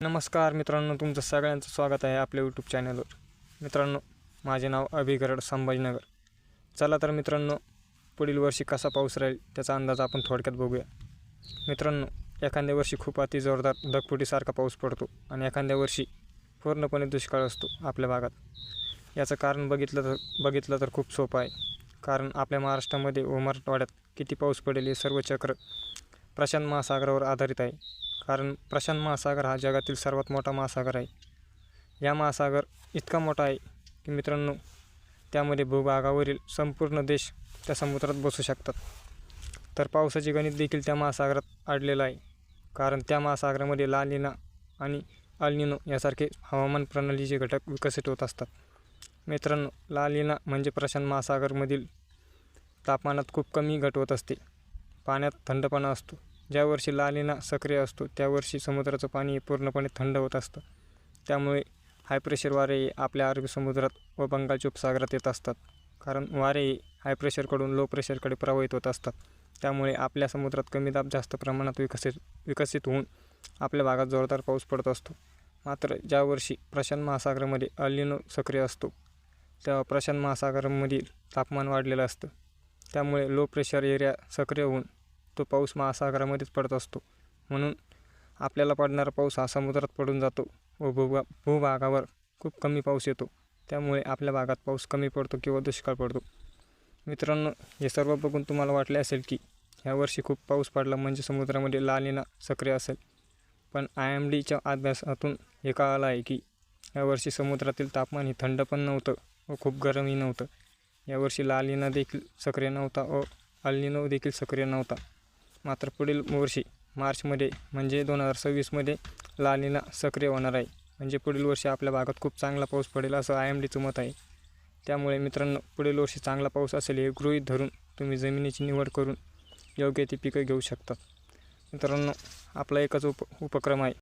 नमस्कार मित्रांनो तुमचं सगळ्यांचं स्वागत आहे आपल्या यूट्यूब चॅनलवर मित्रांनो माझे नाव अभिगरड संभाजीनगर. चला तर मित्रांनो पुढील वर्षी कसा पाऊस राहील त्याचा अंदाज आपण थोडक्यात बघूया. मित्रांनो एखाद्या वर्षी खूप अति जोरदार ढगफुटीसारखा पाऊस पडतो आणि एखाद्या वर्षी पूर्णपणे दुष्काळ असतो आपल्या भागात. याचं कारण बघितलं तर बघितलं तर खूप सोपं आहे. कारण आपल्या महाराष्ट्रामध्ये व मराठवाड्यात किती पाऊस पडेल हे सर्व चक्र प्रशांत महासागरावर आधारित आहे. कारण प्रशांत महासागर हा जगातील सर्वात मोठा महासागर आहे. या महासागर इतका मोठा आहे की मित्रांनो त्यामध्ये भूभागावरील संपूर्ण देश त्या समुद्रात बसू शकतात. तर पावसाचे गणित देखील त्या महासागरात अडलेलं आहे. कारण त्या महासागरामध्ये लालिना आणि अल्निनो यासारखे हवामान प्रणालीचे घटक विकसित होत असतात. मित्रांनो लालिना म्हणजे प्रशांत महासागरमधील तापमानात खूप कमी घट होत असते. पाण्यात थंडपणा असतो. ज्या वर्षी लालिना सक्रिय असतो त्या वर्षी समुद्राचं पाणी पूर्णपणे थंड होत असतं. त्यामुळे हाय प्रेशर वारे आपल्या अरबी समुद्रात व बंगालच्या उपसागरात येत असतात. कारण वारे हाय प्रेशरकडून लो प्रेशरकडे प्रवाहित होत असतात. त्यामुळे आपल्या समुद्रात कमी दाब जास्त प्रमाणात विकसित विकसित होऊन आपल्या भागात जोरदार पाऊस पडत असतो. मात्र ज्या वर्षी प्रशांत महासागरामध्ये अलिनो सक्रिय असतो तेव्हा प्रशांत महासागरामधील तापमान वाढलेलं असतं. त्यामुळे लो प्रेशर एरिया सक्रिय होऊन तो पाऊस महासागरामध्येच पडत असतो. म्हणून आपल्याला पडणारा पाऊस हा समुद्रात पडून जातो व भूभा भूभागावर खूप कमी पाऊस येतो. त्यामुळे आपल्या भागात पाऊस कमी पडतो किंवा दुष्काळ पडतो. मित्रांनो हे सर्व बघून तुम्हाला वाटले असेल की ह्यावर्षी खूप पाऊस पडला म्हणजे समुद्रामध्ये लालिना सक्रिय असेल. पण आय एम डीच्या अभ्यासातून हे कळालं आहे की यावर्षी समुद्रातील तापमान हे थंड पण नव्हतं व खूप गरमही नव्हतं. यावर्षी लालिना देखील सक्रिय नव्हता व अल्निनो देखील सक्रिय नव्हता. मात्र पुढील वर्षी मार्चमध्ये म्हणजे दोन हजार सव्वीसमध्ये लालिना सक्रिय होणार आहे. म्हणजे पुढील वर्षी आपल्या भागात खूप चांगला पाऊस पडेल असं आय एम डीचं मत आहे. त्यामुळे मित्रांनो पुढील वर्षी चांगला पाऊस असेल हे गृहीत धरून तुम्ही जमिनीची निवड करून योग्य ती पिकं घेऊ शकतात मित्रांनो आपला एकच उप उपक्रम आहे.